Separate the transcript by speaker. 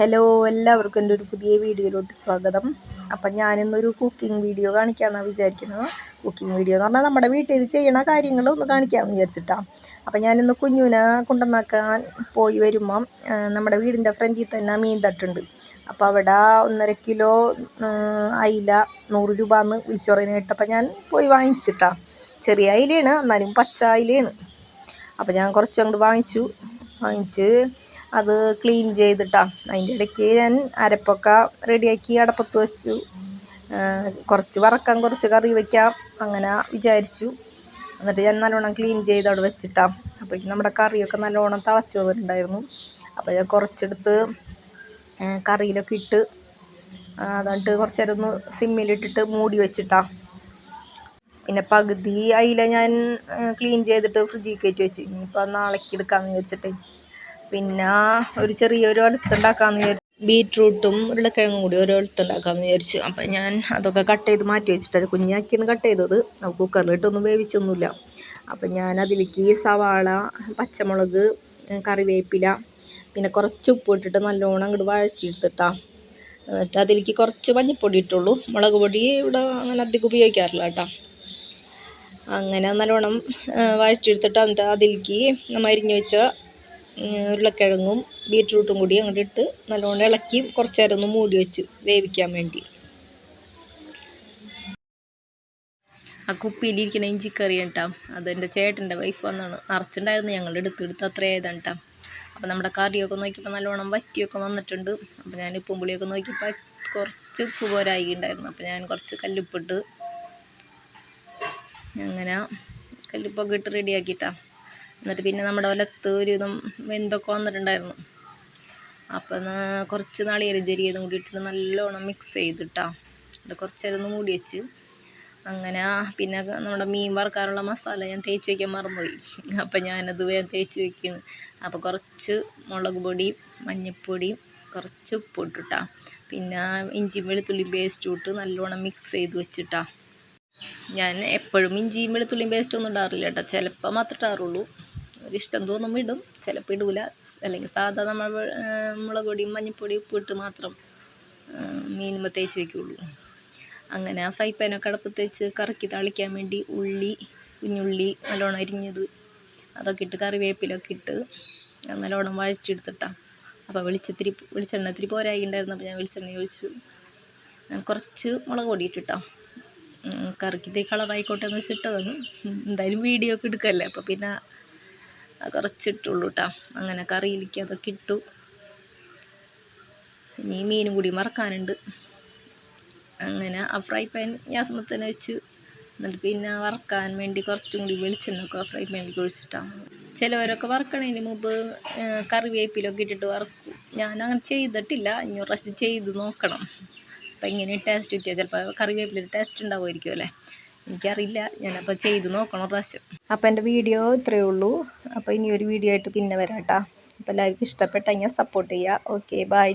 Speaker 1: Hello എല്ലാവർക്കും എന്റെ ഒരു പുതിയ വീഡിയോയിലോട്ട് സ്വാഗതം. അപ്പം ഞാനിന്നൊരു കുക്കിംഗ് വീഡിയോ കാണിക്കാമെന്നാണ് വിചാരിക്കുന്നത്. കുക്കിംഗ് വീഡിയോ എന്ന് പറഞ്ഞാൽ നമ്മുടെ വീട്ടിൽ ചെയ്യണ കാര്യങ്ങൾ ഒന്ന് കാണിക്കാമെന്ന് വിചാരിച്ചിട്ടാണ് അപ്പം ഞാനിന്ന് കുഞ്ഞുവിനെ കൊണ്ടുവന്നാക്കാൻ പോയി വരുമ്പം നമ്മുടെ വീടിന്റെ ഫ്രണ്ടിൽ തന്നെ മീൻ തട്ടുണ്ട്. അപ്പോൾ അവിടെ ഒന്നര കിലോ അയില നൂറ് രൂപ എന്ന് വിളിച്ചു അപ്പം ഞാൻ പോയി വാങ്ങിച്ചിട്ടാണ് ചെറിയ അയിലയാണ് എന്നാലും പച്ച അയിലയാണ്. അപ്പോൾ ഞാൻ കുറച്ചങ്ങോട്ട് വാങ്ങിച്ചു. വാങ്ങിച്ച് അത് ക്ലീൻ ചെയ്തിട്ടാണ് അതിന്റെ ഇടയ്ക്ക് ഞാൻ അരപ്പൊക്കെ റെഡിയാക്കി അടപ്പത്ത് വെച്ചു. കുറച്ച് വറക്കാം കുറച്ച് കറി വയ്ക്കാം അങ്ങനെ വിചാരിച്ചു. എന്നിട്ട് ഞാൻ നല്ലോണം ക്ലീൻ ചെയ്ത് അവിടെ വെച്ചിട്ടാണ് അപ്പോഴേക്കും നമ്മുടെ കറിയൊക്കെ നല്ലോണം തിളച്ച് വന്നിട്ടുണ്ടായിരുന്നു. അപ്പോൾ ഞാൻ കുറച്ചെടുത്ത് കറിയിലൊക്കെ ഇട്ട് അതുകൊണ്ട് കുറച്ച് നേരം ഒന്ന് സിമ്മിലിട്ടിട്ട് മൂടി വെച്ചിട്ടാണ് പിന്നെ പകുതി അയില ഞാൻ ക്ലീൻ ചെയ്തിട്ട് ഫ്രിഡ്ജിൽ കയറ്റി വെച്ച്. ഇനിയിപ്പോൾ നാളേക്ക് എടുക്കാമെന്ന് വിചാരിച്ചിട്ട്. പിന്നെ ഒരു ചെറിയൊരു അടുത്തുണ്ടാക്കാമെന്ന് വിചാരിച്ചു. ബീറ്റ്റൂട്ടും ഉരുളക്കിഴങ്ങും കൂടി ഒരു അടുത്തുണ്ടാക്കാമെന്ന് വിചാരിച്ചു. അപ്പം ഞാൻ അതൊക്കെ കട്ട് ചെയ്ത് മാറ്റി വെച്ചിട്ട് കുഞ്ഞാക്കിയാണ് കട്ട് ചെയ്തത്. കുക്കറിലിട്ടൊന്നും വേവിച്ചൊന്നുമില്ല. അപ്പം ഞാൻ അതിലേക്ക് സവാള പച്ചമുളക് കറിവേപ്പില പിന്നെ കുറച്ച് ഉപ്പ് ഇട്ടിട്ട് നല്ലോണം അങ്ങോട്ട് വഴച്ചെടുത്തിട്ടാ എന്നിട്ട് അതിലേക്ക് കുറച്ച് മഞ്ഞൾപ്പൊടി ഇട്ടുള്ളൂ. മുളക് പൊടി ഇവിടെ അങ്ങനെ അധികം ഉപയോഗിക്കാറില്ല കേട്ടോ. അങ്ങനെ നല്ലോണം വഴച്ചെടുത്തിട്ട് എന്നിട്ട് അതിലേക്ക് നമ്മൾ അരിഞ്ഞ് വെച്ച ഉരുളക്കിഴങ്ങും ബീറ്റ്റൂട്ടും കൂടി അങ്ങോട്ട് ഇട്ട് നല്ലോണം ഇളക്കി കുറച്ച് നേരം ഒന്ന് മൂടി വെച്ച് വേവിക്കാൻ വേണ്ടി. ആ കുപ്പിയിലിരിക്കുന്ന ഇഞ്ചിക്കറി അത് അതെന്റെ ചേട്ടന്റെ വൈഫ് വന്നാണ്. നിറച്ചിട്ടുണ്ടായിരുന്നു ഞങ്ങൾ എടുത്ത് അത്ര ഏതാണ്ടാം അപ്പോൾ നമ്മുടെ കറിയൊക്കെ നോക്കിയപ്പോൾ നല്ലോണം വറ്റിയൊക്കെ വന്നിട്ടുണ്ട്. അപ്പോൾ ഞാൻ ഉപ്പും പുളിയൊക്കെ നോക്കിയപ്പോൾ കുറച്ച് ഉപ്പ് പോരായി ഉണ്ടായിരുന്നു അപ്പോൾ ഞാൻ കുറച്ച് കല്ലുപ്പിട്ട് അങ്ങനെ കല്ലുപ്പൊക്കെ ഇട്ട് റെഡിയാക്കിയിട്ടാണ് എന്നിട്ട് പിന്നെ നമ്മുടെ ഒലത്ത് ഒരു ഇതും വെന്തൊക്കെ വന്നിട്ടുണ്ടായിരുന്നു. അപ്പം കുറച്ച് നാളികേരം ജരിയതും കൂടി ഇട്ടിട്ട് നല്ലോണം മിക്സ് ചെയ്തിട്ടാ. എന്നിട്ട് കുറച്ച് നേരം ഒന്ന് മൂടി വെച്ച്. അങ്ങനെ പിന്നെ നമ്മുടെ മീൻ വറുക്കാനുള്ള മസാല ഞാൻ തേച്ച് വയ്ക്കാൻ മറന്നുപോയി. അപ്പം ഞാനത് വേഗം തേച്ച് വയ്ക്കുന്നു അപ്പോൾ കുറച്ച് മുളക് പൊടിയും മഞ്ഞൾപ്പൊടി കുറച്ച് ഉപ്പ് ഇട്ടിട്ടാ. പിന്നെ ഇഞ്ചിയും വെളുത്തുള്ളി പേസ്റ്റ് ഇട്ട് നല്ലോണം മിക്സ് ചെയ്ത് വെച്ചിട്ടാ. ഞാൻ എപ്പോഴും ഇഞ്ചിയും വെളുത്തുള്ളിയും പേസ്റ്റ് ഒന്നും ഇടാറില്ല കേട്ടോ. ചിലപ്പോൾ മാത്രമേ ഇടാറുള്ളൂ. ഒരിഷ്ടം തോന്നുമ്പോൾ ഇടും. ചിലപ്പോൾ ഇടൂല. അല്ലെങ്കിൽ സാധാ നമ്മൾ മുളക് പൊടിയും മഞ്ഞൾപ്പൊടിയും ഉപ്പിട്ട് മാത്രം മീനുമ്പോൾ തേച്ച് വയ്ക്കുള്ളൂ അങ്ങനെ ആ ഫ്രൈ പാനൊക്കെ അടപ്പ് വെച്ച് കറക്കി തളിക്കാൻ വേണ്ടി ഉള്ളി കുഞ്ഞുള്ളി നല്ലോണം അരിഞ്ഞത് അതൊക്കെ ഇട്ട് കറിവേപ്പിലൊക്കെ ഇട്ട് നല്ലോണം വഴച്ചെടുത്തിട്ടാണ് അപ്പോൾ വെളിച്ചത്തിരി വെളിച്ചെണ്ണ ഇത്തിരി പോരായി ഉണ്ടായിരുന്നപ്പോൾ ഞാൻ വെളിച്ചെണ്ണ ഒഴിച്ചു. കുറച്ച് മുളക് പൊടി ഇട്ടിട്ടാണ് കറിക്ക് ഇത്തിരി കളറായിക്കോട്ടെ എന്ന് വെച്ചിട്ടതാണ്. എന്തായാലും വീഡിയോ ഒക്കെ എടുക്കല്ലേ? അപ്പോൾ പിന്നെ കുറച്ചിട്ടുള്ളൂ കേട്ടോ അങ്ങനെ കറിയിലേക്ക് അതൊക്കെ ഇട്ടു. ഇനി മീനും കൂടി മറക്കാനുണ്ട് അങ്ങനെ ആ ഫ്രൈ പാൻ ഗ്യാസ് തന്നെ വെച്ച്. എന്നിട്ട് പിന്നെ വറക്കാൻ വേണ്ടി കുറച്ചും കൂടി വെളിച്ചെണ്ണൊക്കെ ഫ്രൈ പാനിലേക്ക് ഒഴിച്ചിട്ടാണ് ചിലവരൊക്കെ വറക്കണതിന് മുമ്പ് കറിവേപ്പിലൊക്കെ ഇട്ടിട്ട് വറക്കും. ഞാൻ അങ്ങനെ ചെയ്തിട്ടില്ല. ഇനി പ്രാവശ്യം ചെയ്ത് നോക്കണം. അപ്പം ഇങ്ങനെ ടേസ്റ്റ് കിട്ടിയാൽ ചിലപ്പോൾ കറിവേപ്പിലൊരു ടേസ്റ്റ് ഉണ്ടാവുമായിരിക്കും അല്ലേ? എനിക്കറിയില്ല. ഞാനപ്പോൾ ചെയ്ത് നോക്കണം പ്രാവശ്യം. അപ്പോൾ എന്റെ വീഡിയോ ഇത്രയേ ഉള്ളൂ. അപ്പോൾ ഇനി ഒരു വീഡിയോ ആയിട്ട് പിന്നെ വരാം കേട്ടോ. അപ്പോൾ എല്ലാവർക്കും ഇഷ്ടപ്പെട്ടെങ്കിൽ സപ്പോർട്ട് ചെയ്യുക ഓക്കെ ബൈ